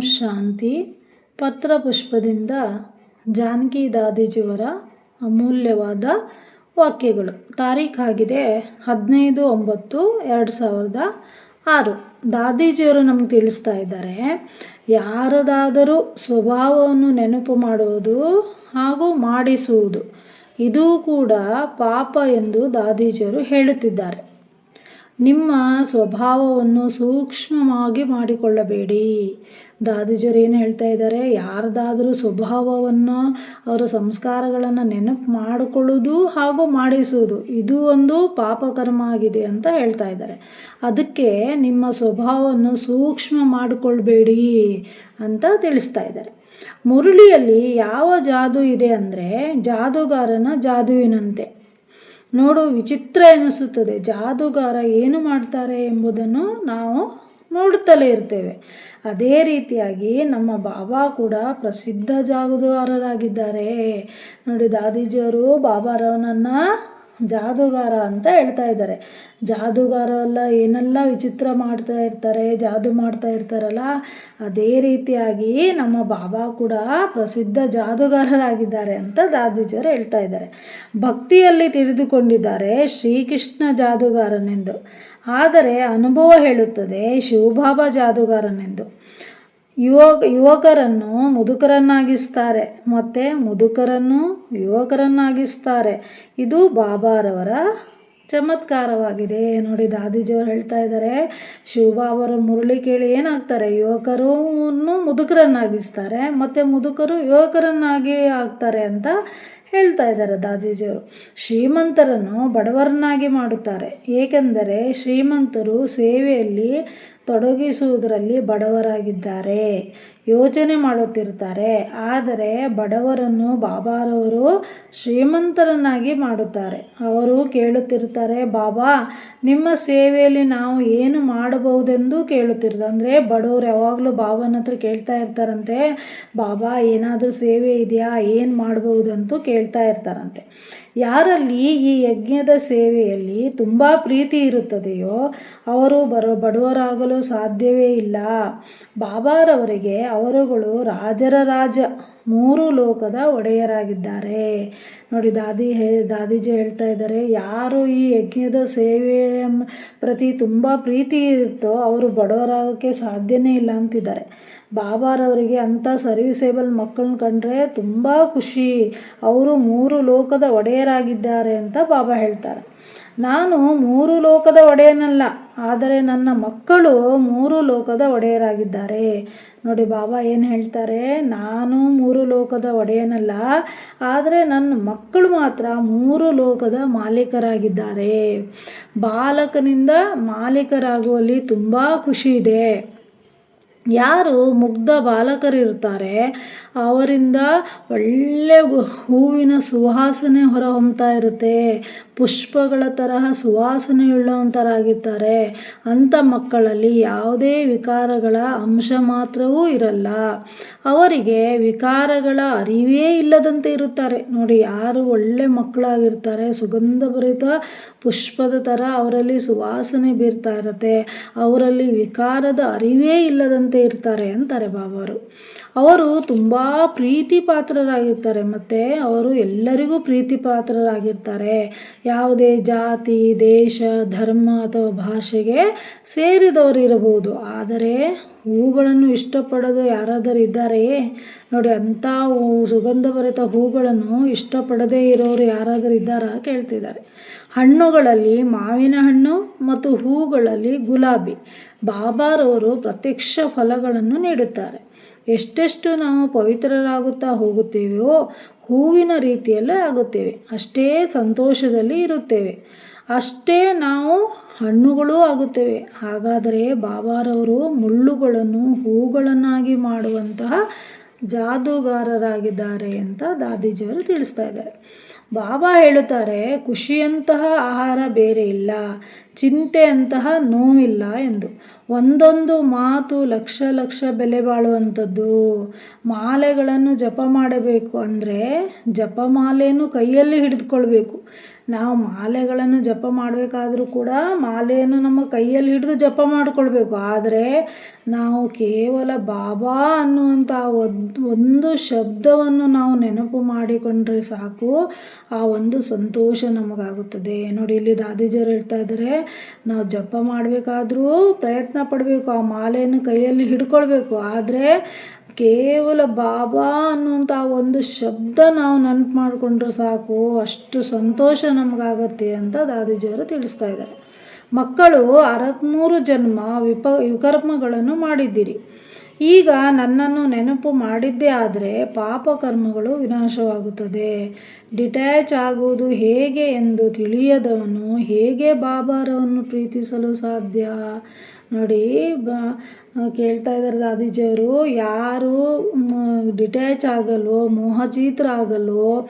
ಶಾಂತಿ. ಪತ್ರಪುಷ್ಪದಿಂದ ಜಾನಕಿ ದಾದಿಜಿಯವರ ಅಮೂಲ್ಯವಾದ ವಾಕ್ಯಗಳು. ತಾರೀಖಾಗಿದೆ ಹದಿನೈದು ಒಂಬತ್ತು ಎರಡು ಸಾವಿರದ ಆರು. ದಾದೀಜಿಯವರು ನಮ್ಗೆ ತಿಳಿಸ್ತಾ ಇದ್ದಾರೆ, ಯಾರದಾದರೂ ಸ್ವಭಾವವನ್ನು ನೆನಪು ಮಾಡುವುದು ಹಾಗೂ ಮಾಡಿಸುವುದು, ಇದೂ ಕೂಡ ಪಾಪ ಎಂದು ದಾದೀಜಿಯವರು ಹೇಳುತ್ತಿದ್ದಾರೆ. ನಿಮ್ಮ ಸ್ವಭಾವವನ್ನು ಸೂಕ್ಷ್ಮವಾಗಿ ಮಾಡಿಕೊಳ್ಳಬೇಡಿ. ದಾದಿಜರು ಏನು ಹೇಳ್ತಾ ಇದ್ದಾರೆ ಯಾರದಾದರೂ ಸ್ವಭಾವವನ್ನು, ಅವರ ಸಂಸ್ಕಾರಗಳನ್ನು ನೆನಪು ಮಾಡಿಕೊಳ್ಳೋದು ಹಾಗೂ ಮಾಡಿಸುವುದು, ಇದು ಒಂದು ಪಾಪಕರ್ಮ ಆಗಿದೆ ಅಂತ ಹೇಳ್ತಾ ಇದ್ದಾರೆ ಅದಕ್ಕೆ ನಿಮ್ಮ ಸ್ವಭಾವವನ್ನು ಸೂಕ್ಷ್ಮ ಮಾಡಿಕೊಳ್ಬೇಡಿ ಅಂತ ತಿಳಿಸ್ತಾ ಇದ್ದಾರೆ ಮುರುಳಿಯಲ್ಲಿ ಯಾವ ಜಾದು ಇದೆ ಅಂದರೆ, ಜಾದುಗಾರನ ಜಾದುವಿನಂತೆ. ನೋಡು, ವಿಚಿತ್ರ ಎನಿಸುತ್ತದೆ. ಜಾದುಗಾರ ಏನು ಮಾಡ್ತಾರೆ ಎಂಬುದನ್ನು ನಾವು ನೋಡುತ್ತಲೇ ಇರ್ತೇವೆ. ಅದೇ ರೀತಿಯಾಗಿ ನಮ್ಮ ಬಾಬಾ ಕೂಡ ಪ್ರಸಿದ್ಧ ಜಾದುಗಾರರಾಗಿದ್ದಾರೆ ನೋಡಿ, ದಾದೀಜಿಯವರು ಬಾಬಾರವನನ್ನು ಜಾದುಗಾರ ಅಂತ ಹೇಳ್ತಾ ಇದ್ದಾರೆ. ಜಾದುಗಾರ ಎಲ್ಲ ಏನೆಲ್ಲ ವಿಚಿತ್ರ ಮಾಡ್ತಾ ಇರ್ತಾರೆ, ಜಾದು ಮಾಡ್ತಾ ಇರ್ತಾರಲ್ಲ, ಅದೇ ರೀತಿಯಾಗಿ ನಮ್ಮ ಬಾಬಾ ಕೂಡ ಪ್ರಸಿದ್ಧ ಜಾದುಗಾರರಾಗಿದ್ದಾರೆ ಅಂತ ದಾದೀಜಿಯವರು ಹೇಳ್ತಾ ಇದ್ದಾರೆ. ಭಕ್ತಿಯಲ್ಲಿ ತಿಳಿದುಕೊಂಡಿದ್ದಾರೆ ಶ್ರೀಕೃಷ್ಣ ಜಾದುಗಾರನೆಂದು ಆದರೆ ಅನುಭವ ಹೇಳುತ್ತದೆ ಶಿವಬಾಬಾ ಜಾದುಗಾರನೆಂದು. ಯುವ ಯುವಕರನ್ನು ಮುದುಕರನ್ನಾಗಿಸ್ತಾರೆ, ಮತ್ತು ಮುದುಕರನ್ನು ಯುವಕರನ್ನಾಗಿಸ್ತಾರೆ. ಇದು ಬಾಬಾರವರ ಚಮತ್ಕಾರವಾಗಿದೆ. ನೋಡಿ, ದಾದಿಜಿಯವರು ಹೇಳ್ತಾ ಇದ್ದಾರೆ, ಶಿವಬಾಬರ ಮುರಳಿ ಕೇಳಿ ಏನಾಗ್ತಾರೆ? ಯುವಕರು ಮುದುಕರನ್ನಾಗಿಸ್ತಾರೆ, ಮತ್ತು ಮುದುಕರು ಯುವಕರನ್ನಾಗಿ ಆಗ್ತಾರೆ ಅಂತ ಹೇಳ್ತಾ ಇದ್ದಾರೆ ದಾದೀಜಿಯವರು. ಶ್ರೀಮಂತರನ್ನು ಬಡವರನ್ನಾಗಿ ಮಾಡುತ್ತಾರೆ. ಏಕೆಂದರೆ ಶ್ರೀಮಂತರು ಸೇವೆಯಲ್ಲಿ ತೊಡಗಿಸುವುದರಲ್ಲಿ ಬಡವರಾಗಿದ್ದಾರೆ. ಯೋಚನೆ ಮಾಡುತ್ತಿರುತ್ತಾರೆ. ಆದರೆ ಬಡವರನ್ನು ಬಾಬಾರವರು ಶ್ರೀಮಂತರನ್ನಾಗಿ ಮಾಡುತ್ತಾರೆ. ಅವರು ಕೇಳುತ್ತಿರುತ್ತಾರೆ, ಬಾಬಾ, ನಿಮ್ಮ ಸೇವೆಯಲ್ಲಿ ನಾವು ಏನು ಮಾಡಬಹುದೆಂದು ಕೇಳುತ್ತಿರ್ತಾರೆ ಅಂದರೆ ಬಡವರು ಯಾವಾಗಲೂ ಬಾಬಾನ ಹತ್ರ ಕೇಳ್ತಾ ಇರ್ತಾರಂತೆ. ಬಾಬಾ, ಏನಾದರೂ ಸೇವೆ ಇದೆಯಾ? ಏನು ಮಾಡಬಹುದಂತೂ ಕೇಳ್ತಾ ಇರ್ತಾರಂತೆ. ಯಾರಲ್ಲಿ ಈ ಯಜ್ಞದ ಸೇವೆಯಲ್ಲಿ ತುಂಬ ಪ್ರೀತಿ ಇರುತ್ತದೆಯೋ ಅವರು ಬರೋ ಬಡವರಾಗಲು ಸಾಧ್ಯವೇ ಇಲ್ಲ. ಬಾಬಾರವರಿಗೆ ಅವರುಗಳು ರಾಜರ ರಾಜ, ಮೂರು ಲೋಕದ ಒಡೆಯರಾಗಿದ್ದಾರೆ. ನೋಡಿ, ದಾದಿ ಹೇ, ದಾದೀಜಿ ಹೇಳ್ತಾ ಇದ್ದಾರೆ, ಯಾರು ಈ ಯಜ್ಞದ ಸೇವೆ ಪ್ರತಿ ತುಂಬ ಪ್ರೀತಿ ಇರುತ್ತೋ ಅವರು ಬಡವರಾಗೋಕ್ಕೆ ಸಾಧ್ಯನೇ ಇಲ್ಲ ಅಂತಿದ್ದಾರೆ. ಬಾಬಾರವರಿಗೆ ಅಂಥ ಸರ್ವಿಸೇಬಲ್ ಮಕ್ಕಳನ್ನ ಕಂಡ್ರೆ ತುಂಬ ಖುಷಿ. ಅವರು ಮೂರು ಲೋಕದ ಒಡೆಯರಾಗಿದ್ದಾರೆ ಅಂತ ಬಾಬಾ ಹೇಳ್ತಾರೆ. ನಾನು ಮೂರು ಲೋಕದ ಒಡೆಯನಲ್ಲ, ಆದರೆ ನನ್ನ ಮಕ್ಕಳು ಮೂರು ಲೋಕದ ಒಡೆಯರಾಗಿದ್ದಾರೆ. ನೋಡಿ ಬಾಬಾ ಏನು ಹೇಳ್ತಾರೆ? ನಾನು ಮೂರು ಲೋಕದ ಒಡೆಯನಲ್ಲ, ಆದರೆ ನನ್ನ ಮಕ್ಕಳು ಮಾತ್ರ ಮೂರು ಲೋಕದ ಮಾಲೀಕರಾಗಿದ್ದಾರೆ. ಬಾಲಕನಿಂದ ಮಾಲೀಕರಾಗುವಲ್ಲಿ ತುಂಬ ಖುಷಿ ಇದೆ. ಯಾರು ಮುಗ್ಧ ಬಾಲಕರಿರ್ತಾರೆ ಅವರಿಂದ ಒಳ್ಳೆ ಹೂವಿನ ಸುವಾಸನೆ ಹೊರಹೊಮ್ತಾ ಇರುತ್ತೆ. ಪುಷ್ಪಗಳ ತರಹ ಸುವಾಸನೆಯುಳ್ಳವಂತರಾಗಿದ್ದಾರೆ ಅಂಥ ಮಕ್ಕಳಲ್ಲಿ ಯಾವುದೇ ವಿಕಾರಗಳ ಅಂಶ ಮಾತ್ರವೂ ಇರಲ್ಲ. ಅವರಿಗೆ ವಿಕಾರಗಳ ಅರಿವೇ ಇಲ್ಲದಂತೆ ಇರುತ್ತಾರೆ. ನೋಡಿ, ಯಾರು ಒಳ್ಳೆ ಮಕ್ಕಳಾಗಿರ್ತಾರೆ ಸುಗಂಧಭರಿತ ಪುಷ್ಪದ ಥರ ಅವರಲ್ಲಿ ಸುವಾಸನೆ ಬೀರ್ತಾ ಇರುತ್ತೆ. ಅವರಲ್ಲಿ ವಿಕಾರದ ಅರಿವೇ ಇಲ್ಲದಂತೆ ಇರ್ತಾರೆ ಅಂತಾರೆ ಬಾಬಾರು ಅವರು. ತುಂಬ ಪ್ರೀತಿ ಪಾತ್ರರಾಗಿರ್ತಾರೆ ಮತ್ತು ಅವರು ಎಲ್ಲರಿಗೂ ಪ್ರೀತಿ ಪಾತ್ರರಾಗಿರ್ತಾರೆ. ಯಾವುದೇ ಜಾತಿ, ದೇಶ, ಧರ್ಮ ಅಥವಾ ಭಾಷೆಗೆ ಸೇರಿದವರು ಇರಬಹುದು. ಆದರೆ ಹೂಗಳನ್ನು ಇಷ್ಟಪಡೋದು ಯಾರಾದರೂ ಇದ್ದಾರೆಯೇ? ನೋಡಿ, ಅಂಥ ಸುಗಂಧಭರಿತ ಹೂಗಳನ್ನು ಇಷ್ಟಪಡದೇ ಇರೋರು ಯಾರಾದರೂ ಇದ್ದಾರಾ? ಕೇಳ್ತಿದ್ದಾರೆ. ಹಣ್ಣುಗಳಲ್ಲಿ ಮಾವಿನ ಹಣ್ಣು ಮತ್ತು ಹೂಗಳಲ್ಲಿ ಗುಲಾಬಿ. ಬಾಬಾರವರು ಪ್ರತ್ಯಕ್ಷ ಫಲಗಳನ್ನು ನೀಡುತ್ತಾರೆ. ಎಷ್ಟೆಷ್ಟು ನಾವು ಪವಿತ್ರರಾಗುತ್ತಾ ಹೋಗುತ್ತೇವೆಯೋ ಹೂವಿನ ರೀತಿಯಲ್ಲೇ ಆಗುತ್ತೇವೆ. ಅಷ್ಟೇ ಸಂತೋಷದಲ್ಲಿ ಇರುತ್ತೇವೆ. ಅಷ್ಟೇ ನಾವು ಹಣ್ಣುಗಳೂ ಆಗುತ್ತೇವೆ. ಹಾಗಾದರೆ ಬಾಬಾರವರು ಮುಳ್ಳುಗಳನ್ನು ಹೂಗಳನ್ನಾಗಿ ಮಾಡುವಂತಹ ಜಾದೂಗಾರರಾಗಿದ್ದಾರೆ ಅಂತ ದಾದೀಜಿಯವರು ತಿಳಿಸ್ತಾ ಇದ್ದಾರೆ. ಬಾಬಾ ಹೇಳುತ್ತಾರೆ, ಖುಷಿಯಂತಹ ಆಹಾರ ಬೇರೆ ಇಲ್ಲ, ಚಿಂತೆಯಂತಹ ನೋವಿಲ್ಲ ಎಂದು. ಒಂದೊಂದು ಮಾತು ಲಕ್ಷ ಲಕ್ಷ ಬೆಲೆ ಬಾಳುವಂಥದ್ದು. ಮಾಲೆಗಳನ್ನು ಜಪ ಮಾಡಬೇಕು ಅಂದರೆ ಜಪಮಾಲೆಯನ್ನು ಕೈಯಲ್ಲಿ ಹಿಡಿದುಕೊಳ್ಬೇಕು. ನಾವು ಮಾಲೆಗಳನ್ನು ಜಪ ಮಾಡಬೇಕಾದರೂ ಕೂಡ ಮಾಲೆಯನ್ನು ನಮ್ಮ ಕೈಯಲ್ಲಿ ಹಿಡಿದು ಜಪ ಮಾಡಿಕೊಳ್ಬೇಕು. ಆದರೆ ನಾವು ಕೇವಲ ಬಾಬಾ ಅನ್ನುವಂಥ ಒಂದು ಶಬ್ದವನ್ನು ನಾವು ನೆನಪು ಮಾಡಿಕೊಂಡ್ರೆ ಸಾಕು. ಆ ಒಂದು ಸಂತೋಷ ನಮಗಾಗುತ್ತದೆ. ನೋಡಿ, ಇಲ್ಲಿ ದಾದಿಜರು ಹೇಳ್ತಾ ಇದ್ದಾರೆ, ನಾವು ಜಪ ಮಾಡಬೇಕಾದ್ರೂ ಪ್ರಯತ್ನ ಪಡಬೇಕು, ಆ ಮಾಲೆಯನ್ನು ಕೈಯಲ್ಲಿ ಹಿಡ್ಕೊಳ್ಬೇಕು. ಆದರೆ ಕೇವಲ ಬಾಬಾ ಅನ್ನುವಂಥ ಒಂದು ಶಬ್ದ ನಾವು ನೆನಪು ಮಾಡಿಕೊಂಡ್ರೆ ಸಾಕು, ಅಷ್ಟು ಸಂತೋಷ ನಮಗಾಗತ್ತೆ ಅಂತ ದಾದಿಜಿಯವರು ತಿಳಿಸ್ತಾ ಇದ್ದಾರೆ. ಮಕ್ಕಳು ಅರವತ್ತ್ಮೂರು ಜನ್ಮ ವಿಪ, ವಿಕರ್ಮಗಳನ್ನು ಮಾಡಿದ್ದೀರಿ. ಈಗ ನನ್ನನ್ನು ನೆನಪು ಮಾಡಿದ್ದೇ ಆದರೆ ಪಾಪಕರ್ಮಗಳು ವಿನಾಶವಾಗುತ್ತದೆ. ಡಿಟ್ಯಾಚ್ ಆಗುವುದು ಹೇಗೆ ಎಂದು ತಿಳಿಯದವನು ಹೇಗೆ ಬಾಬಾರವನ್ನು ಪ್ರೀತಿಸಲು ಸಾಧ್ಯ? ನೋಡಿ, ಬ ಕೇಳ್ತಾ ಇದ್ದಾರೆ ದಾದಿಜಿಯವರು ಯಾರು ಡಿಟ್ಯಾಚ್ ಆಗಲ್ವೋ ಮೋಹಚೀತರಾಗಲ್ವೋ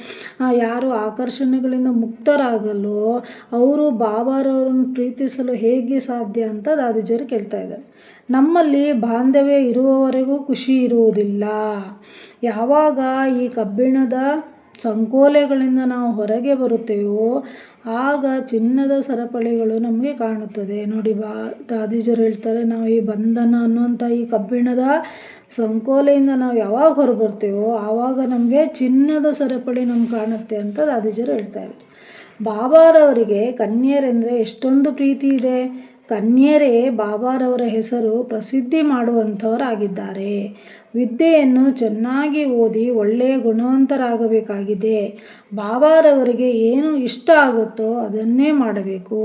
ಯಾರು ಆಕರ್ಷಣೆಗಳಿಂದ ಮುಕ್ತರಾಗಲ್ವೋ, ಅವರು ಬಾಬಾರವರನ್ನು ಪ್ರೀತಿಸಲು ಹೇಗೆ ಸಾಧ್ಯ ಅಂತ ದಾದಿಜಿಯವರು ಕೇಳ್ತಾ ಇದ್ದಾರೆ ನಮ್ಮಲ್ಲಿ ಬಾಂಧವ್ಯ ಇರುವವರೆಗೂ ಖುಷಿ ಇರುವುದಿಲ್ಲ. ಯಾವಾಗ ಈ ಕಬ್ಬಿಣದ ಸಂಕೋಲೆಗಳಿಂದ ನಾವು ಹೊರಗೆ ಬರುತ್ತೇವೋ, ಆಗ ಚಿನ್ನದ ಸರಪಳಿಗಳು ನಮಗೆ ಕಾಣುತ್ತದೆ. ನೋಡಿ, ಬಾ, ದಾದೀಜರು ಹೇಳ್ತಾರೆ, ನಾವು ಈ ಬಂಧನ ಅನ್ನುವಂಥ ಈ ಕಬ್ಬಿಣದ ಸಂಕೋಲೆಯಿಂದ ನಾವು ಯಾವಾಗ ಹೊರಬರ್ತೇವೋ, ಆವಾಗ ನಮಗೆ ಚಿನ್ನದ ಸರಪಳಿ ನಮ್ಗೆ ಕಾಣುತ್ತೆ ಅಂತ ದಾದಿಜರು ಹೇಳ್ತಾರೆ. ಬಾಬಾರವರಿಗೆ ಕನ್ಯರೆಂದರೆ ಎಷ್ಟೊಂದು ಪ್ರೀತಿ ಇದೆ. ಕನ್ಯರೇ, ಬಾಬಾರವರ ಹೆಸರು ಪ್ರಸಿದ್ಧಿ ಮಾಡುವಂಥವರಾಗಿದ್ದಾರೆ. ವಿದ್ಯೆಯನ್ನು ಚೆನ್ನಾಗಿ ಓದಿ ಒಳ್ಳೆಯ ಗುಣವಂತರಾಗಬೇಕಾಗಿದೆ. ಬಾಬಾರವರಿಗೆ ಏನು ಇಷ್ಟ ಆಗುತ್ತೋ ಅದನ್ನೇ ಮಾಡಬೇಕು.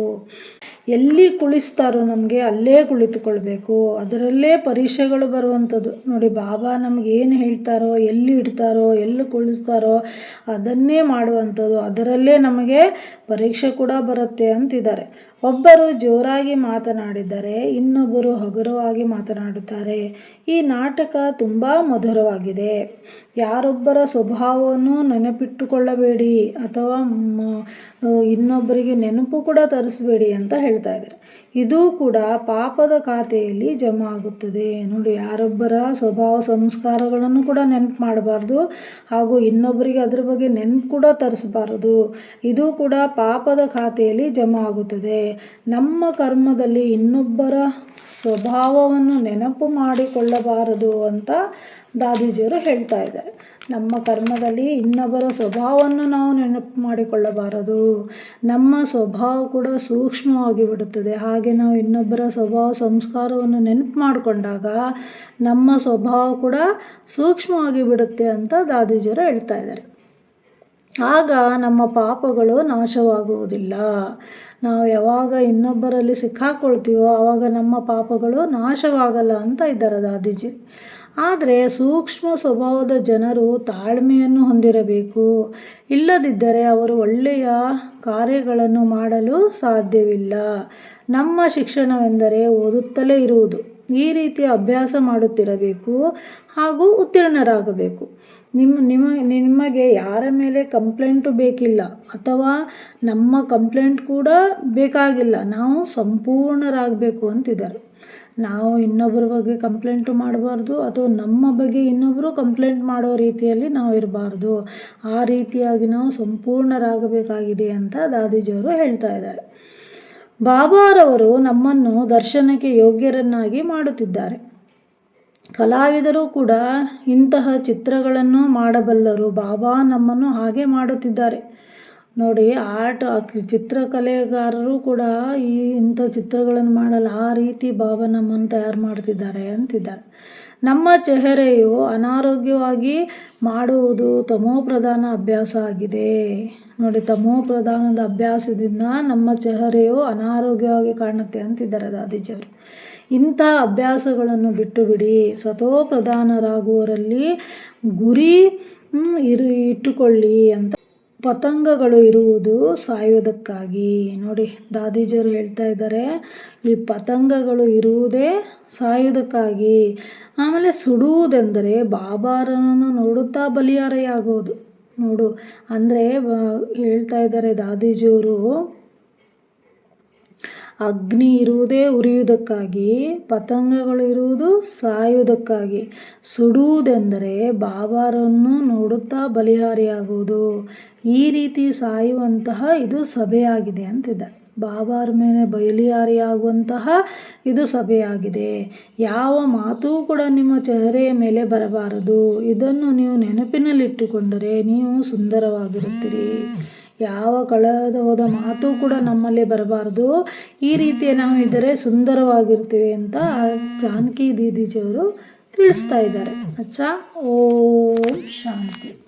ಎಲ್ಲಿ ಕುಳಿಸ್ತಾರೋ ನಮಗೆ ಅಲ್ಲೇ ಕುಳಿತುಕೊಳ್ಬೇಕು. ಅದರಲ್ಲೇ ಪರೀಕ್ಷೆಗಳು ಬರುವಂಥದ್ದು. ನೋಡಿ, ಬಾಬಾ ನಮ್ಗೆ ಏನು ಹೇಳ್ತಾರೋ, ಎಲ್ಲಿ ಇಡ್ತಾರೋ, ಎಲ್ಲಿ ಕುಳಿಸ್ತಾರೋ ಅದನ್ನೇ ಮಾಡುವಂಥದ್ದು. ಅದರಲ್ಲೇ ನಮಗೆ ಪರೀಕ್ಷೆ ಕೂಡ ಬರುತ್ತೆ ಅಂತಿದ್ದಾರೆ. ಒಬ್ಬರು ಜೋರಾಗಿ ಮಾತನಾಡಿದರೆ ಇನ್ನೊಬ್ಬರು ಹಗುರವಾಗಿ ಮಾತನಾಡುತ್ತಾರೆ. ಈ ನಾಟಕ ತುಂಬ ಮಧುರವಾಗಿದೆ. ಯಾರೊಬ್ಬರ ಸ್ವಭಾವವನ್ನು ನೆನಪಿಟ್ಟುಕೊಳ್ಳಬೇಡಿ ಅಥವಾ ಇನ್ನೊಬ್ಬರಿಗೆ ನೆನಪು ಕೂಡ ತರಿಸಬೇಡಿ ಅಂತ ಹೇಳ್ತಾ ಇದ್ದಾರೆ. ಇದು ಕೂಡ ಪಾಪದ ಖಾತೆಯಲ್ಲಿ ಜಮಾ ಆಗುತ್ತದೆ. ನೋಡಿ, ಯಾರೊಬ್ಬರ ಸ್ವಭಾವ ಸಂಸ್ಕಾರಗಳನ್ನು ಕೂಡ ನೆನಪು ಮಾಡಬಾರ್ದು ಹಾಗೂ ಇನ್ನೊಬ್ಬರಿಗೆ ಅದ್ರ ಬಗ್ಗೆ ನೆನಪು ಕೂಡ ತರಿಸಬಾರದು. ಇದು ಕೂಡ ಪಾಪದ ಖಾತೆಯಲ್ಲಿ ಜಮಾ ಆಗುತ್ತದೆ. ನಮ್ಮ ಕರ್ಮದಲ್ಲಿ ಇನ್ನೊಬ್ಬರ ಸ್ವಭಾವವನ್ನು ನೆನಪು ಮಾಡಿಕೊಳ್ಳಬಾರದು ಅಂತ ದಾದೀಜಿಯವರು ಹೇಳ್ತಾ ಇದ್ದಾರೆ. ನಮ್ಮ ಕರ್ಮದಲ್ಲಿ ಇನ್ನೊಬ್ಬರ ಸ್ವಭಾವವನ್ನು ನಾವು ನೆನಪು ಮಾಡಿಕೊಳ್ಳಬಾರದು. ನಮ್ಮ ಸ್ವಭಾವ ಕೂಡ ಸೂಕ್ಷ್ಮವಾಗಿ ಬಿಡುತ್ತದೆ. ಹಾಗೆ ನಾವು ಇನ್ನೊಬ್ಬರ ಸ್ವಭಾವ ಸಂಸ್ಕಾರವನ್ನು ನೆನಪು ಮಾಡಿಕೊಂಡಾಗ ನಮ್ಮ ಸ್ವಭಾವ ಕೂಡ ಸೂಕ್ಷ್ಮವಾಗಿ ಬಿಡುತ್ತೆ ಅಂತ ದಾದೀಜಿಯವರು ಹೇಳ್ತಾ ಇದ್ದಾರೆ. ಆಗ ನಮ್ಮ ಪಾಪಗಳು ನಾಶವಾಗುವುದಿಲ್ಲ. ನಾವು ಯಾವಾಗ ಇನ್ನೊಬ್ಬರಲ್ಲಿ ಸಿಕ್ಕಾಕೊಳ್ತೀವೋ ಆವಾಗ ನಮ್ಮ ಪಾಪಗಳು ನಾಶವಾಗಲ್ಲ ಅಂತ ಇದ್ದಾರೆ ದಾದೀಜಿ ಆದರೆ ಸೂಕ್ಷ್ಮ ಸ್ವಭಾವದ ಜನರು ತಾಳ್ಮೆಯನ್ನು ಹೊಂದಿರಬೇಕು. ಇಲ್ಲದಿದ್ದರೆ ಅವರು ಒಳ್ಳೆಯ ಕಾರ್ಯಗಳನ್ನು ಮಾಡಲು ಸಾಧ್ಯವಿಲ್ಲ. ನಮ್ಮ ಶಿಕ್ಷಣವೆಂದರೆ ಓದುತ್ತಲೇ ಇರುವುದು. ಈ ರೀತಿಯ ಅಭ್ಯಾಸ ಮಾಡುತ್ತಿರಬೇಕು ಹಾಗೂ ಉತ್ತೀರ್ಣರಾಗಬೇಕು. ನಿಮ್ಮ ನಿಮ್ಮ, ನಿಮಗೆ ಯಾರ ಮೇಲೆ ಕಂಪ್ಲೇಂಟು ಬೇಕಿಲ್ಲ ಅಥವಾ ನಮ್ಮ ಕಂಪ್ಲೇಂಟ್ ಕೂಡ ಬೇಕಾಗಿಲ್ಲ, ನಾವು ಸಂಪೂರ್ಣರಾಗಬೇಕು ಅಂತಿದ್ದಾರೆ. ನಾವು ಇನ್ನೊಬ್ಬರ ಬಗ್ಗೆ ಕಂಪ್ಲೇಂಟು ಮಾಡಬಾರ್ದು ಅಥವಾ ನಮ್ಮ ಬಗ್ಗೆ ಇನ್ನೊಬ್ಬರು ಕಂಪ್ಲೇಂಟ್ ಮಾಡೋ ರೀತಿಯಲ್ಲಿ ನಾವು ಇರಬಾರ್ದು. ಆ ರೀತಿಯಾಗಿ ನಾವು ಸಂಪೂರ್ಣರಾಗಬೇಕಾಗಿದೆ ಅಂತ ದಾದೀಜಿಯವರು ಹೇಳ್ತಾ ಇದ್ದಾರೆ. ಬಾಬಾರವರು ನಮ್ಮನ್ನು ದರ್ಶನಕ್ಕೆ ಯೋಗ್ಯರನ್ನಾಗಿ ಮಾಡುತ್ತಿದ್ದಾರೆ. ಕಲಾವಿದರು ಕೂಡ ಇಂತಹ ಚಿತ್ರಗಳನ್ನು ಮಾಡಬಲ್ಲರು. ಬಾಬಾ ನಮ್ಮನ್ನು ಹಾಗೆ ಮಾಡುತ್ತಿದ್ದಾರೆ. ನೋಡಿ, ಆರ್ಟ್ ಚಿತ್ರಕಲೆಗಾರರು ಕೂಡ ಈ ಇಂಥ ಚಿತ್ರಗಳನ್ನು ಮಾಡಲು ಆ ರೀತಿ ಬಾಬಾ ನಮ್ಮನ್ನು ತಯಾರು ಮಾಡ್ತಿದ್ದಾರೆ ಅಂತಿದ್ದಾರೆ. ನಮ್ಮ ಚೆಹರೆಯು ಅನಾರೋಗ್ಯವಾಗಿ ಮಾಡುವುದು ತಮೋಪ್ರಧಾನ ಅಭ್ಯಾಸ ಆಗಿದೆ. ನೋಡಿ, ತಮೋ ಪ್ರಧಾನದ ಅಭ್ಯಾಸದಿಂದ ನಮ್ಮ ಚೆಹರೆಯು ಅನಾರೋಗ್ಯವಾಗಿ ಕಾಣುತ್ತೆ ಅಂತಿದ್ದಾರೆ ದಾದೀಜಿಯವರು ಇಂಥ ಅಭ್ಯಾಸಗಳನ್ನು ಬಿಟ್ಟು ಬಿಡಿ ಸತೋಪ್ರಧಾನರಾಗುವವರಲ್ಲಿ ಗುರಿ ಇರು, ಇಟ್ಟುಕೊಳ್ಳಿ ಅಂತ ಪತಂಗಗಳು ಇರುವುದು ಸಾಯುವುದಕ್ಕಾಗಿ. ನೋಡಿ ದಾದೀಜಿಯವರು ಹೇಳ್ತಾ ಇದ್ದಾರೆ, ಈ ಪತಂಗಗಳು ಇರುವುದೇ ಸಾಯುವುದಕ್ಕಾಗಿ. ಆಮೇಲೆ ಸುಡುವುದೆಂದರೆ ಬಾಬಾರನ್ನು ನೋಡುತ್ತಾ ಬಲಿಯಾರೆಯಾಗೋದು ನೋಡು. ಅಂದರೆ ಹೇಳ್ತಾ ಇದ್ದಾರೆ ದಾದೀಜಿಯವರು, ಅಗ್ನಿ ಇರುವುದೇ ಉರಿಯುವುದಕ್ಕಾಗಿ, ಪತಂಗಗಳು ಇರುವುದು ಸಾಯುವುದಕ್ಕಾಗಿ. ಸುಡುವುದೆಂದರೆ ಬಾಬಾರನ್ನು ನೋಡುತ್ತಾ ಬಲಿಹಾರಿಯಾಗುವುದು. ಈ ರೀತಿ ಸಾಯುವಂತಹ ಇದು ಸಭೆಯಾಗಿದೆ ಅಂತಿದೆ. ಬಾಬಾರ ಮೇಲೆ ಬಯಲಿಯಾರಿಯಾಗುವಂತಹ ಇದು ಸಭೆಯಾಗಿದೆ. ಯಾವ ಮಾತು ಕೂಡ ನಿಮ್ಮ ಚೆಹರೆಯ ಮೇಲೆ ಬರಬಾರದು. ಇದನ್ನು ನೀವು ನೆನಪಿನಲ್ಲಿಟ್ಟುಕೊಂಡರೆ ನೀವು ಸುಂದರವಾಗಿರುತ್ತೀರಿ. ಯಾವ ಕಳೆದ ಹೋದ ಮಾತು ಕೂಡ ನಮ್ಮಲ್ಲಿ ಬರಬಾರದು. ಈ ರೀತಿ ನಾವು ಇದ್ದರೆ ಸುಂದರವಾಗಿರ್ತೀವಿ ಅಂತ ಜಾನಕಿ ದೀದೀಜಿಯವರು ತಿಳಿಸ್ತಾ ಇದ್ದಾರೆ. ಅಚ್ಚಾ, ಓಂ ಶಾಂತಿ.